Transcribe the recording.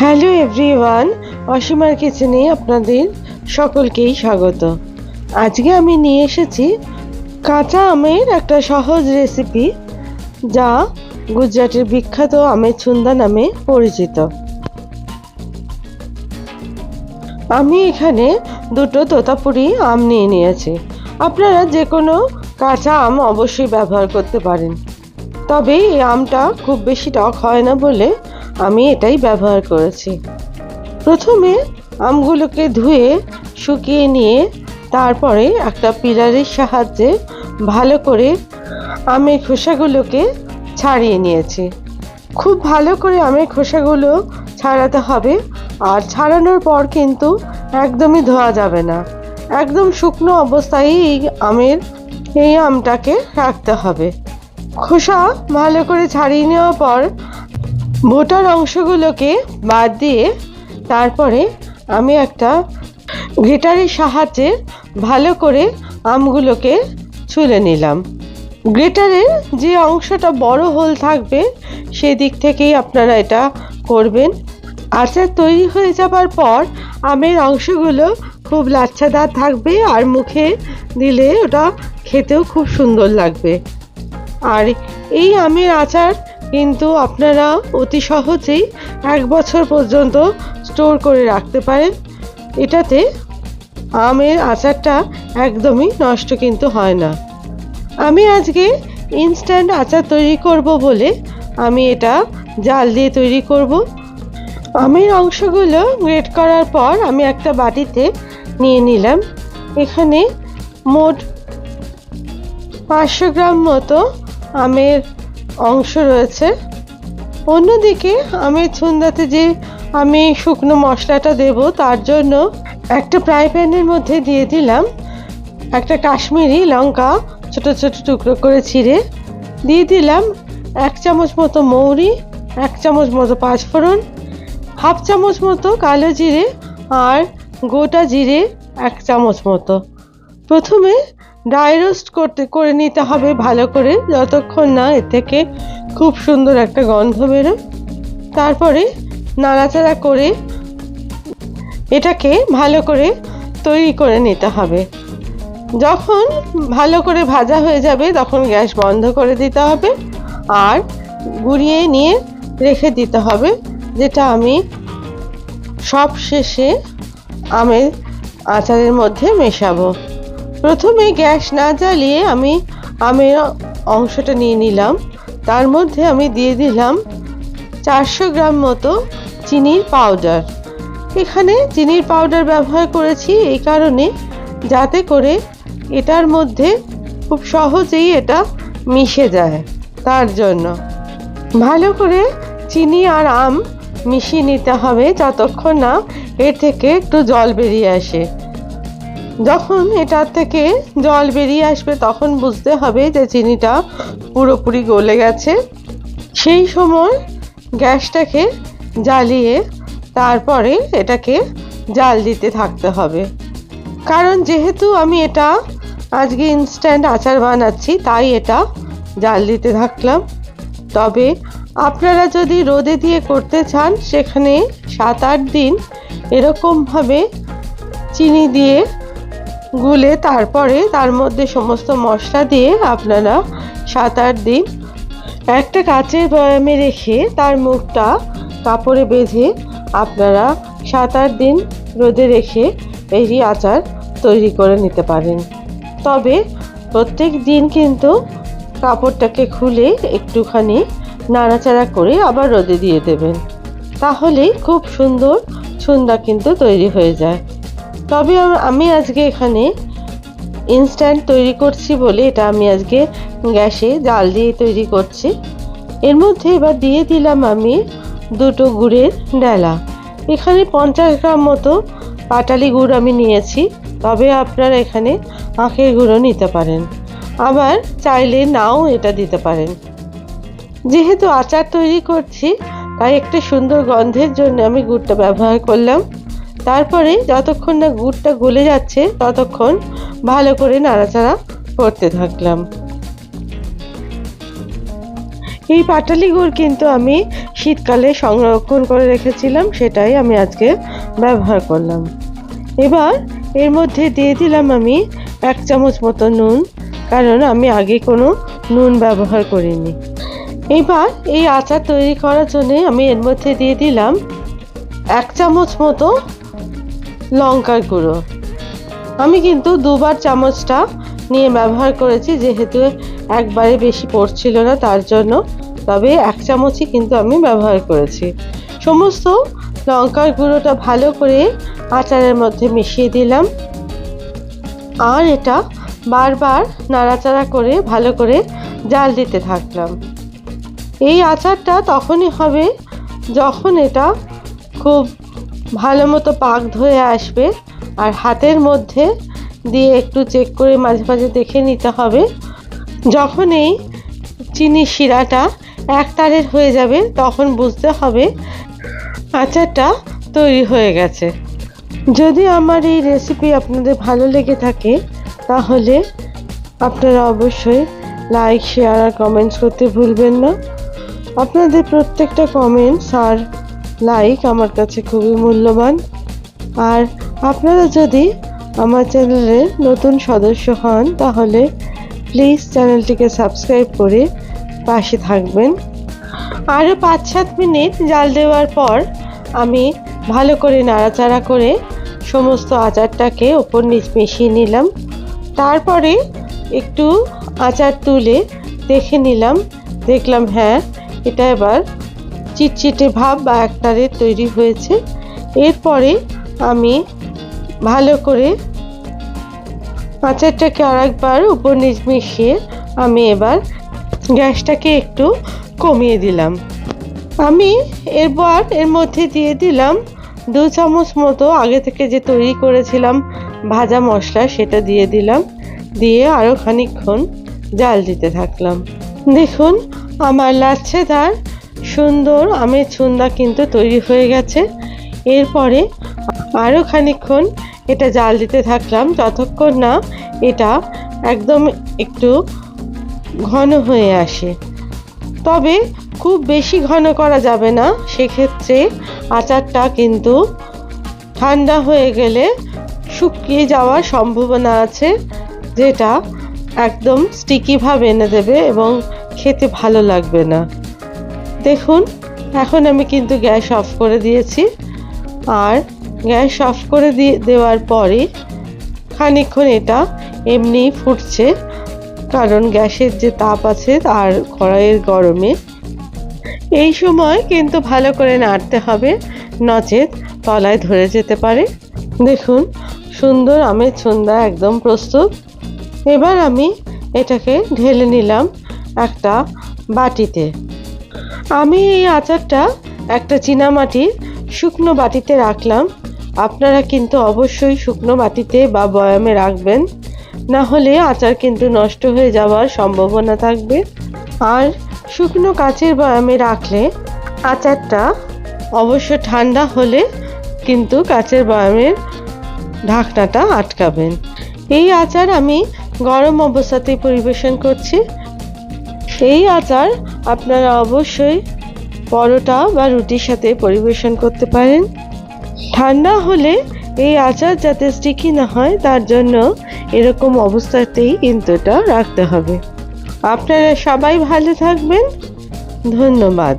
Hello everyone অসীমার কিচেনে আপনাদের সকলকেই স্বাগত। আজকে আমি নিয়ে এসেছি কাঁচা আমের একটা সহজ রেসিপি যা গুজরাটের বিখ্যাত আমের ছুন্দা নামে পরিচিত। আমি এখানে দুটো তোতাপুরি আম নিয়ে নিয়েছি। আপনারা যে কোনো কাঁচা আম অবশ্যই ব্যবহার করতে পারেন। তবে এই আমটা খুব বেশি টক হয় না বলে আমি এটাই ব্যবহার করেছি। প্রথমে আমগুলোকে ধুয়ে, শুকিয়ে নিয়ে তারপরে একটা পিলারের সাহায্যে ভালো করে আমের খোসাগুলোকে ছাড়িয়ে নিয়েছি। খুব ভালো করে আমের খোসাগুলো ছাড়াতে হবে। আর ছাড়ানোর পর কিন্তু একদমই ধোয়া যাবে না। একদম শুকনো অবস্থায় এই আমের, এই আমটাকে রাখতে হবে। খোসা ভালো করে ছাড়িয়ে নেওয়ার পর মোটার অংশগুলোকে বাদ দিয়ে তারপরে আমি একটা গ্রেটারের সাহায্যে ভালো করে আমগুলোকে ছুলে নিলাম। গ্রেটারের যে অংশটা বড় হোল থাকবে, সেদিক থেকেই আপনারা এটা করবেন। আচার তৈরি হয়ে যাবার পর আমের অংশগুলো খুব লাচ্ছাদার থাকবে আর মুখে দিলে ওটা খেতেও খুব সুন্দর লাগবে। আর এই আমের আচার কিন্তু আপনারা অতি সহজেই এক বছর পর্যন্ত স্টোর করে রাখতে পারেন। এটাতে আমের আচারটা একদমই নষ্ট কিন্তু হয় না। আমি আজকে ইনস্ট্যান্ট আচার তৈরি করব বলে আমি এটা জাল দিয়ে তৈরি করব। আমের অংশগুলো গ্রেট করার পর আমি একটা বাটিতে নিয়ে নিলাম। এখানে মোট পাঁচশো গ্রাম মতো আমের অংশ রয়েছে। অন্যদিকে আমের ছুন্দাতে যে আমি শুকনো মশলাটা দেব, তার জন্য একটা ফ্রাই প্যানের মধ্যে দিয়ে দিলাম একটা কাশ্মীরি লঙ্কা ছোট ছোট টুকরো করে ছিঁড়ে। দিয়ে দিলাম এক চামচ মতো মৌরি, এক চামচ মতো পাঁচফোড়ন, হাফ চামচ মতো কালো জিরে আর গোটা জিরে এক চামচ মতো। প্রথমে ড্রাই রোস্ট করতে, করে নিতে হবে ভালো করে। যতক্ষণ না এর থেকে খুব সুন্দর একটা গন্ধ বেরোয়। তারপরে নাড়াচাড়া করে এটাকে ভালো করে তৈরি করে নিতে হবে। যখন ভালো করে ভাজা হয়ে যাবে, তখন গ্যাস বন্ধ করে দিতে হবে আর গুঁড়িয়ে নিয়ে রেখে দিতে হবে, যেটা আমি সব শেষে আমের আচারের মধ্যে মেশাবো। প্রথমে গ্যাস না জ্বালিয়ে আমি আমের অংশটা নিয়ে নিলাম। তার মধ্যে আমি দিয়ে দিলাম চারশো গ্রাম মতো চিনির পাউডার। এখানে চিনির পাউডার ব্যবহার করেছি এই কারণে যাতে করে এটার মধ্যে খুব সহজেই এটা মিশে যায় তার জন্য। ভালো করে চিনি আর আম মিশিয়ে নিতে হবে যতক্ষণ না এর থেকে একটু জল বেরিয়ে আসে। যখন এটার থেকে জল বেরিয়ে আসবে, তখন বুঝতে হবে যে চিনিটা পুরোপুরি গলে গেছে। সেই সময় গ্যাসটাকে জ্বালিয়ে তারপরে এটাকে জাল দিতে থাকতে হবে। কারণ যেহেতু আমি এটা আজকে ইনস্ট্যান্ট আচার বানাচ্ছি, তাই এটা জাল দিতে থাকলাম। তবে আপনারা যদি রোদে দিয়ে করতে চান, সেখানে সাত আট দিন এরকমভাবে চিনি দিয়ে গুলে তারপরে তার মধ্যে সমস্ত মশলা দিয়ে আপনারা সাত আট দিন একটা কাচের বয়ামে রেখে তার মুখটা কাপড়ে বেঁধে আপনারা সাত আট দিন রোদে রেখে এই আচার তৈরি করে নিতে পারেন। তবে প্রত্যেক দিন কিন্তু কাপড়টাকে খুলে একটুখানি নাড়াচাড়া করে আবার রোদে দিয়ে দেবেন। তাহলেই খুব সুন্দর ছুন্দা কিন্তু তৈরি হয়ে যায়। তবে আমি আজকে এখানে ইনস্ট্যান্ট তৈরি করছি বলে এটা আমি আজকে গ্যাসে জাল দিয়ে তৈরি করছি। এর মধ্যে এবার দিয়ে দিলাম আমি দুটো গুড়ের ডালা। এখানে পঞ্চাশ গ্রাম মতো পাটালি গুড় আমি নিয়েছি, তবে আপনারা এখানে আখের গুঁড়ো নিতে পারেন। আবার চাইলে নাও এটা দিতে পারেন। যেহেতু আচার তৈরি করছি, তাই একটা সুন্দর গন্ধের জন্য আমি গুড়টা ব্যবহার করলাম। তারপরে যতক্ষণ না গুড়টা গলে যাচ্ছে, ততক্ষণ ভালো করে নাড়াচাড়া করতে থাকলাম। এই পাটালি গুড় কিন্তু আমি শীতকালে সংরক্ষণ করে রেখেছিলাম, সেটাই আমি আজকে ব্যবহার করলাম। এবার এর মধ্যে দিয়ে দিলাম আমি এক চামচ মতো নুন, কারণ আমি আগে কোনো নুন ব্যবহার করিনি। এবার এই আচার তৈরি করার জন্য আমি এর মধ্যে দিয়ে দিলাম এক চামচ মতো লঙ্কার গুঁড়ো। আমি কিন্তু দুবার চামচটা নিয়ে ব্যবহার করেছি, যেহেতু একবারে বেশি পড়ছিল না তার জন্য। তবে এক চামচই কিন্তু আমি ব্যবহার করেছি। সমস্ত লঙ্কার গুঁড়োটা ভালো করে আচারের মধ্যে মিশিয়ে দিলাম। আর এটা বারবার নাড়াচাড়া করে ভালো করে জাল দিতে থাকলাম। এই আচারটা তখনই হবে যখন এটা খুব ভালো মতো পাক ধরে আসবে আর হাতের মধ্যে দিয়ে একটু চেক করে মাঝে মাঝে দেখে নিতে হবে। যখন এই চিনি শিরাটা এক তারের হয়ে যাবে, তখন বুঝতে হবে আচারটা তৈরি হয়ে গেছে। যদি আমার এই রেসিপি আপনাদের ভালো লেগে থাকে, তাহলে আপনারা অবশ্যই লাইক শেয়ার আর কমেন্টস করতে ভুলবেন না। আপনাদের প্রত্যেকটা কমেন্টস আর লাইক আমার কাছে খুবই মূল্যবান। আর আপনারা যদি আমার চ্যানেলের নতুন সদস্য হন, তাহলে প্লিজ চ্যানেলটিকে সাবস্ক্রাইব করে পাশে থাকবেন। আরও পাঁচ সাত মিনিট জাল দেওয়ার পর আমি ভালো করে নাড়াচাড়া করে সমস্ত আচারটাকে ওপর নিচ মিশিয়ে নিলাম। তারপরে একটু আচার তুলে দেখে নিলাম। দেখলাম হ্যাঁ এটা এবার চিটচিটে ভাব বা একটারের তৈরি হয়েছে। এরপরে আমি ভালো করে আচারটাকে আরেকবার উপর নিচ মিশিয়ে আমি এবার গ্যাসটাকে একটু কমিয়ে দিলাম। আমি এরপর এর মধ্যে দিয়ে দিলাম দু চামচ মতো আগে থেকে যে তৈরি করেছিলাম ভাজা মশলা সেটা দিয়ে দিলাম। দিয়ে আরও খানিকক্ষণ জাল দিতে থাকলাম। দেখুন, আমার লাচ্ছেদার সুন্দর আমের ছুন্দা কিন্তু তৈরি হয়ে গেছে। এরপরে আরও খানিকক্ষণ এটা জাল দিতে থাকলাম, যতক্ষণ না এটা একদম একটু ঘন হয়ে আসে। তবে খুব বেশি ঘন করা যাবে না, সেক্ষেত্রে আচারটা কিন্তু ঠান্ডা হয়ে গেলে শুকিয়ে যাওয়ার সম্ভাবনা আছে, যেটা একদম স্টিকিভাবে এনে দেবে এবং খেতে ভালো লাগবে না। দেখুন, এখন আমি কিন্তু গ্যাস অফ করে দিয়েছি। আর গ্যাস অফ করে দিয়ে দেওয়ার পরে খানিকক্ষণ এটা এমনি ফুটছে, কারণ গ্যাসের যে তাপ আছে আর কড়াইয়ের গরমে। এই সময় কিন্তু ভালো করে নাড়তে হবে, নচেত তলায় ধরে যেতে পারে। দেখুন, সুন্দর আমের ছন্দা একদম প্রস্তুত। এবার আমি এটাকে ঢেলে নিলাম একটা বাটিতে। আমি এই আচারটা একটা চীনামাটির শুকনো বাটিতে রাখলাম। আপনারা কিন্তু অবশ্যই শুকনো বাটিতে বা বয়ামে রাখবেন। না হলে আচার কিন্তু নষ্ট হয়ে যাওয়ার সম্ভাবনা থাকবে। আর শুকনো কাচের বয়ামে রাখলে আচারটা অবশ্য ঠান্ডা হলে কিন্তু কাচের বয়ামের ঢাকনাটা আটকাবেন। এই আচার আমি গরম অবস্থাতেই পরিবেশন করছি। এই আচার আপনারা অবশ্যই পরোটা বা রুটির সাথে পরিবেশন করতে পারেন। ঠান্ডা হলে এই আচার যাতে স্টিকি না হয়, তার জন্য এরকম অবস্থাতেই কিন্তু এটা রাখতে হবে। আপনারা সবাই ভালো থাকবেন। ধন্যবাদ।